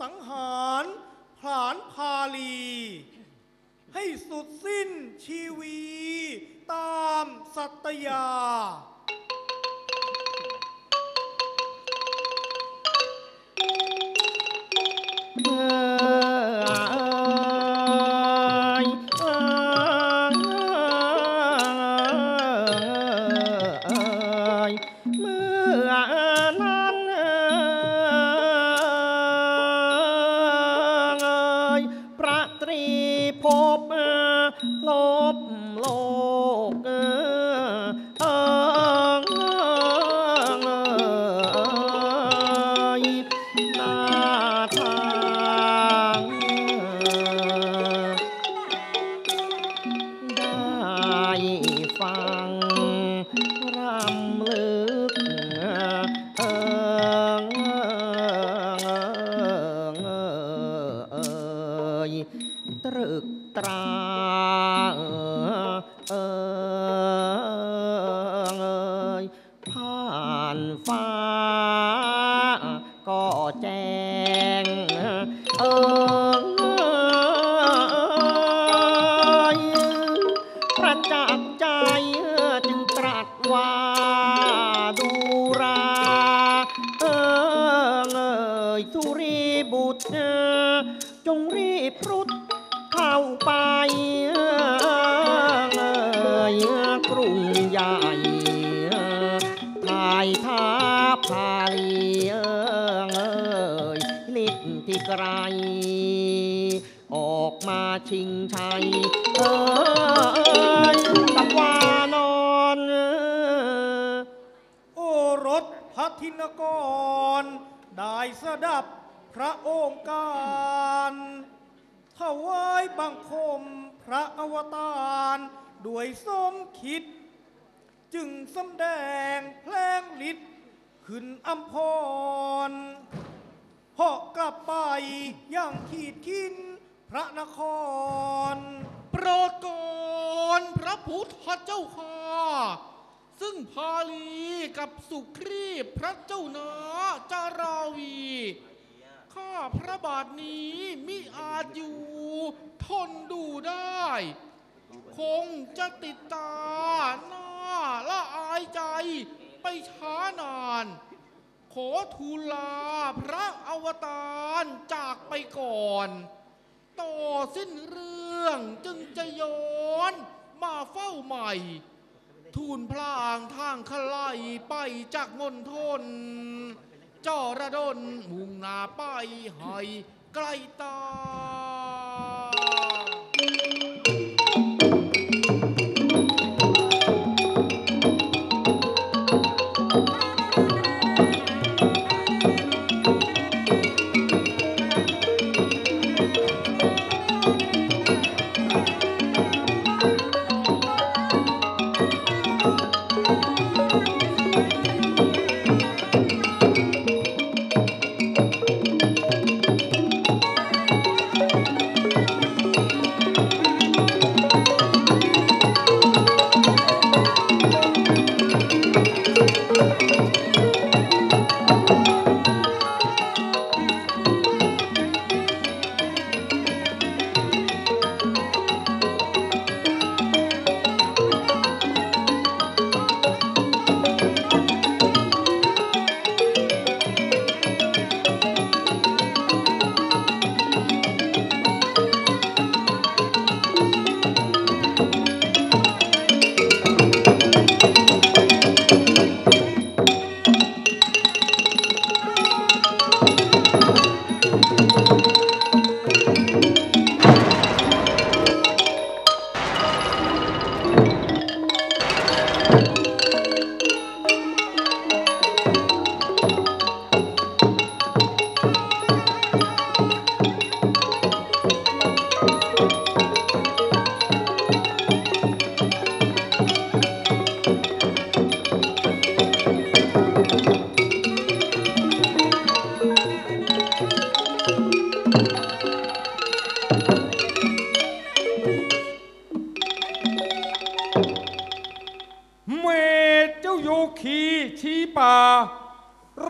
สังหารผลานพาลี ให้สุดสิ้นชีวี ตามสัตยาานฟ้าก็ ไกล ออกมาชิงชัย เอยกับวานอน โอรสพัทินกร ได้สดับพระองค์การถวายบังคมพระอวตารด้วยสมคิด จึงสำแดงแพลงฤทธิ์ขึ้นอัมพร เหาะกลับไปย่างขีดขินพระนคร โปรดก่อนพระพุทธเจ้าค่ะ ซึ่งพาลีกับสุครีพพระเจ้านาจาราวี ข้าพระบาทนี้มิอาจอยู่ทนดูได้ คงจะติดตาหน้าละอายใจไปช้านาน ทูลลาพระอวตารจากไปก่อน ต่อสิ้นเรื่องจึงจะย้อนมาเฝ้าใหม่ ทูลพลางทางขไลายไปจากมณฑลจอระดนมุ่งหน้าไปให้ไกลตา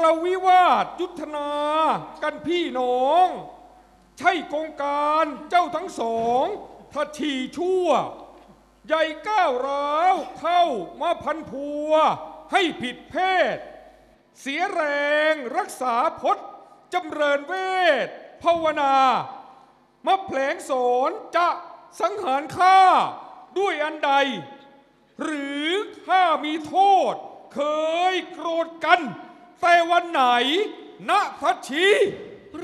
เราวิวาทยุทธนา กันพี่น้อง ใช่กงการเจ้าทั้งสองถ้าฉี่ชั่ว ใหญ่ก้าวร้าวเข้ามาพันพัว ให้ผิดเพศ เสียแรงรักษาพจน์จำเริญเวทภาวนามาแผลงสอนจะสังหารข้าด้วยอันใด หรือถ้ามีโทษ เคยโกรธกัน แต่วันไหน ณพัชชี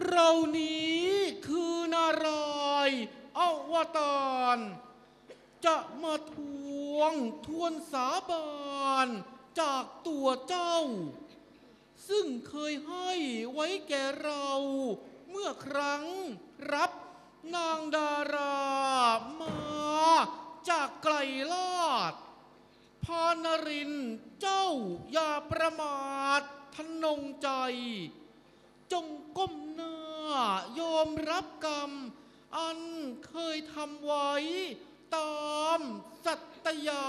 เรานี้คือนารายณ์อวตาร จะมาทวงทวนสาบานจากตัวเจ้า ซึ่งเคยให้ไว้แก่เราเมื่อครั้งรับนางดารามาจากไกลลาดพานรินทร์ เจ้าอย่าประมาททนงใจ จงก้มหน้ายอมรับกรรม อันเคยทำไว้ตามสัตยา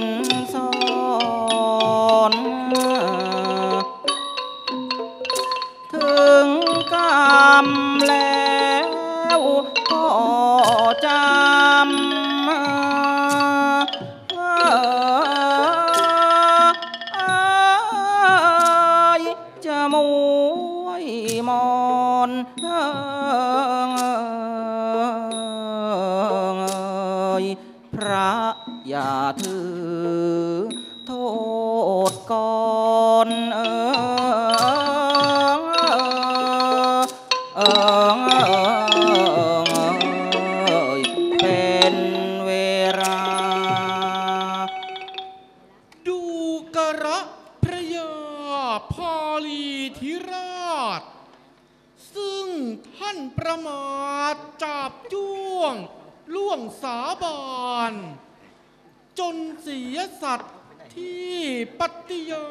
นเสียสัตว์ที่ปฏิญา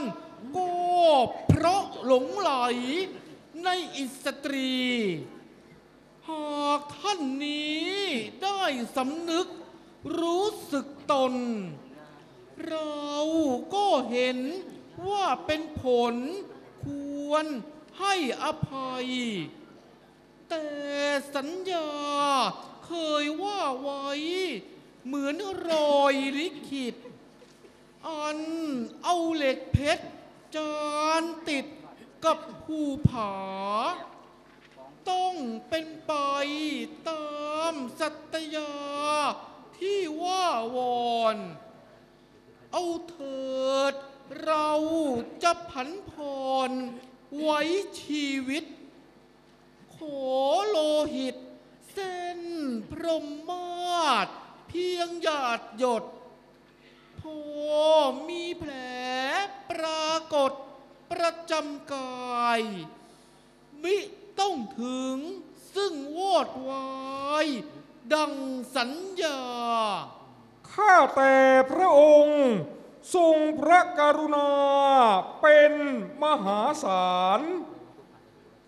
ณก็เพราะหลงไหลในอิสตรี หากท่านนี้ได้สำนึกรู้สึกตน เราก็เห็นว่าเป็นผลควรให้อภัย แต่สัญญาเคยว่าไว้ เหมือนรอยลิขิต อันเอาเหล็กเพชร จานติดกับภูผา ต้องเป็นไปตามสัตยาที่ว่าวอน เอาเถิดเราจะผันพรไว้ชีวิต ขอโลหิต เส้นพรหมมาศ เพียงหยาดหยดพอมีแผลปรากฏประจำกาย มิต้องถึงซึ่งวอดวาย ดังสัญญา ข้าแต่พระองค์ ทรงพระกรุณาเป็นมหาศาล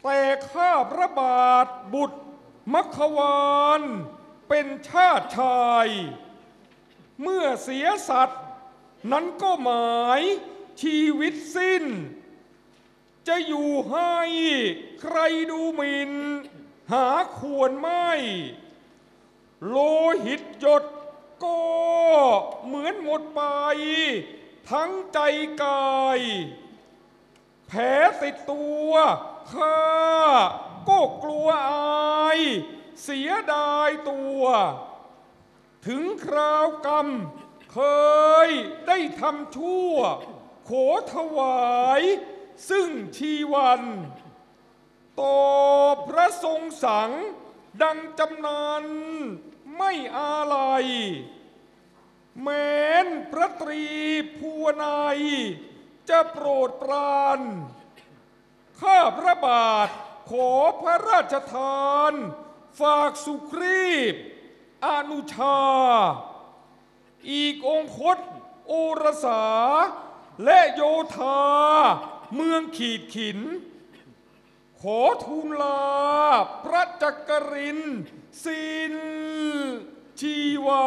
แต่ข้าพระบาทบุตรมัขวาน เป็นชาติชาย เมื่อเสียสัตว์ นั้นก็หมายชีวิตสิ้น จะอยู่ให้ใครดูหมินหาควรไม่ โลหิตหยดก็เหมือนหมดไป ทั้งใจกาย แผลติดตัวข้าก็กลัวอาย เสียดายตัว ถึงคราวกรรม เคยได้ทำชั่วขอถวาย ซึ่งชีวันต่อพระทรงสัง ดังจำนานไม่อาลัย แม้นพระตรีภูนายจะโปรดปราน ข้าพระบาทขอพระราชทาน ฝากสุครีบอนุชา อีกองคต โอรสา และโยธา เมืองขีดขิน ขอทูลลา พระจักรินสินชีวา